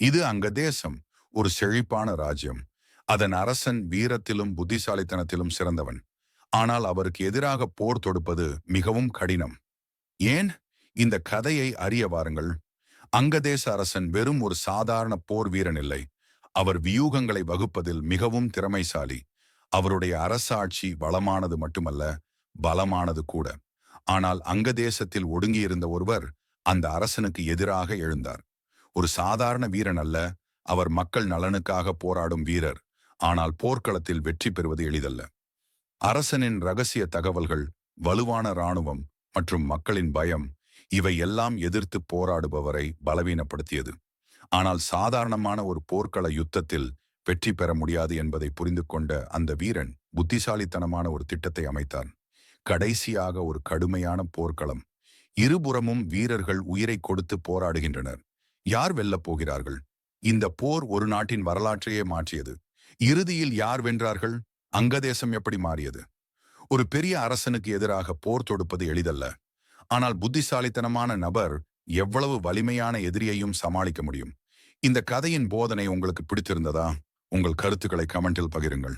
இது அங்க தேசம் ஒரு செழிப்பான ராஜ்யம். அதன் அரசன் வீரத்திலும் புத்திசாலித்தனத்திலும் சிறந்தவன். ஆனால் அவருக்கு எதிராக போர் தொடுப்பது மிகவும் கடினம். ஏன்? இந்த கதையை அறிய வாருங்கள். அங்கதேச அரசன் வெறும் ஒரு சாதாரண போர் வீரன் இல்லை. அவர் வியூகங்களை வகுப்பதில் மிகவும் திறமைசாலி. அவருடைய அரசாட்சி வளமானது மட்டுமல்ல பலமானது கூட. ஆனால் அங்கதேசத்தில் ஒடுங்கியிருந்த ஒருவர் அந்த அரசனுக்கு எதிராக எழுந்தார். ஒரு சாதாரண வீரன் அல்ல அவர் மக்கள் நலனுக்காக போராடும் வீரர். ஆனால் போர்க்களத்தில் வெற்றி பெறுவது எளிதல்ல. அரசனின் ரகசிய தகவல்கள் வலுவான இராணுவம் மற்றும் மக்களின் பயம் இவை எல்லாம் எதிர்த்து போராடுபவரை பலவீனப்படுத்தியது. ஆனால் சாதாரணமான ஒரு போர்க்கள யுத்தத்தில் வெற்றி பெற முடியாது என்பதை புரிந்து கொண்ட அந்த வீரன் புத்திசாலித்தனமான ஒரு திட்டத்தை அமைத்தான். கடைசியாக ஒரு கடுமையான போர்க்களம். இருபுறமும் வீரர்கள் உயிரை கொடுத்து போராடுகின்றனர். யார் வெல்லப் போகிறார்கள்? இந்த போர் ஒரு நாட்டின் வரலாற்றையே மாற்றியது. இறுதியில் யார் வென்றார்கள்? அங்கதேசம் எப்படி மாறியது? ஒரு பெரிய அரசனுக்கு எதிராக போர் தொடுப்பது எளிதல்ல. ஆனால் புத்திசாலித்தனமான நபர் எவ்வளவு வலிமையான எதிரியையும் சமாளிக்க முடியும்? இந்த கதையின் போதனை உங்களுக்கு பிடித்திருந்ததா? உங்கள் கருத்துக்களை கமெண்டில் பகிருங்கள்.